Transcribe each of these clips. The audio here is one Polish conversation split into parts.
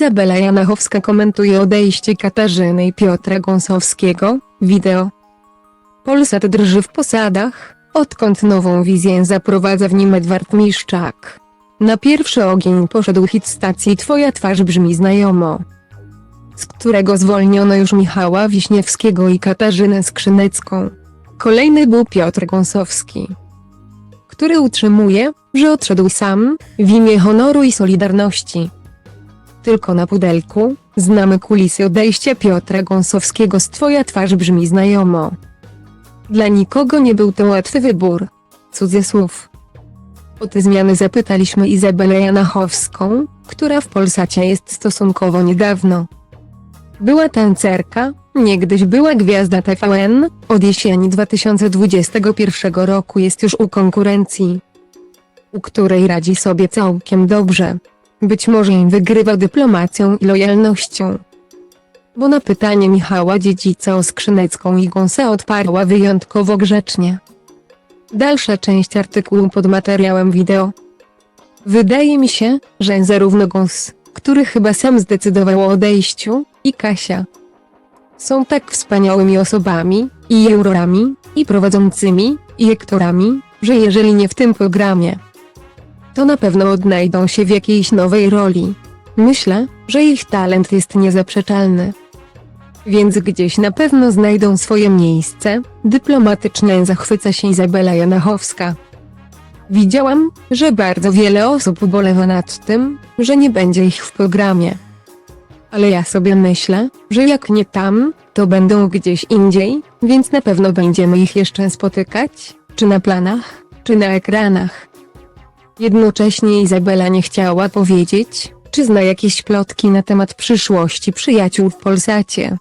Izabela Janachowska komentuje odejście Katarzyny i Piotra Gąsowskiego, wideo. Polsat drży w posadach, odkąd nową wizję zaprowadza w nim Edward Miszczak. Na pierwszy ogień poszedł hit stacji Twoja twarz brzmi znajomo, z którego zwolniono już Michała Wiśniewskiego i Katarzynę Skrzynecką. Kolejny był Piotr Gąsowski, który utrzymuje, że odszedł sam, w imię honoru i solidarności. Tylko na pudelku, znamy kulisy odejścia Piotra Gąsowskiego z Twoja twarz brzmi znajomo. Dla nikogo nie był to łatwy wybór. Cudzysłów. O te zmiany zapytaliśmy Izabelę Janachowską, która w Polsacie jest stosunkowo niedawno. Była tancerka, niegdyś była gwiazda TVN, od jesieni 2021 roku jest już u konkurencji, u której radzi sobie całkiem dobrze. Być może im wygrywa dyplomacją i lojalnością. Bo na pytanie Michała Dziedzica o Skrzynecką i Gąsa odparła wyjątkowo grzecznie. Dalsza część artykułu pod materiałem wideo. Wydaje mi się, że zarówno Gąs, który chyba sam zdecydował o odejściu, i Kasia są tak wspaniałymi osobami, i jurorami, i prowadzącymi, i aktorami, że jeżeli nie w tym programie, to na pewno odnajdą się w jakiejś nowej roli. Myślę, że ich talent jest niezaprzeczalny. Więc gdzieś na pewno znajdą swoje miejsce, dyplomatycznie zachwyca się Izabela Janachowska. Widziałam, że bardzo wiele osób ubolewa nad tym, że nie będzie ich w programie. Ale ja sobie myślę, że jak nie tam, to będą gdzieś indziej, więc na pewno będziemy ich jeszcze spotykać, czy na planach, czy na ekranach. Jednocześnie Izabela nie chciała powiedzieć, czy zna jakieś plotki na temat przyszłości przyjaciół w Polsacie.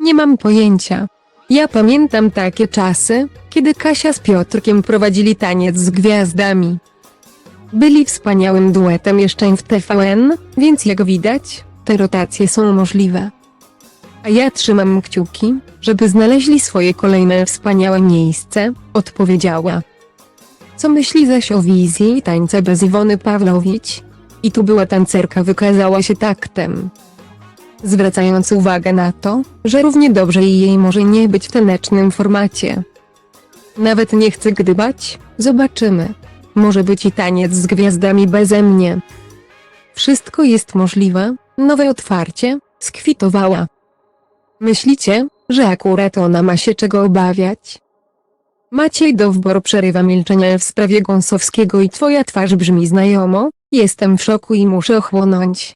Nie mam pojęcia. Ja pamiętam takie czasy, kiedy Kasia z Piotrkiem prowadzili taniec z gwiazdami. Byli wspaniałym duetem jeszcze w TVN, więc jak widać, te rotacje są możliwe. A ja trzymam kciuki, żeby znaleźli swoje kolejne wspaniałe miejsce, odpowiedziała. Co myśli zaś o wizji tańca bez Iwony Pawłowicz? I tu była tancerka wykazała się taktem. Zwracając uwagę na to, że równie dobrze jej może nie być w tanecznym formacie. Nawet nie chcę gdybać, zobaczymy. Może być i taniec z gwiazdami beze mnie. Wszystko jest możliwe, nowe otwarcie, skwitowała. Myślicie, że akurat ona ma się czego obawiać? Maciej Dowbor przerywa milczenie w sprawie Gąsowskiego i twoja twarz brzmi znajomo, jestem w szoku i muszę ochłonąć.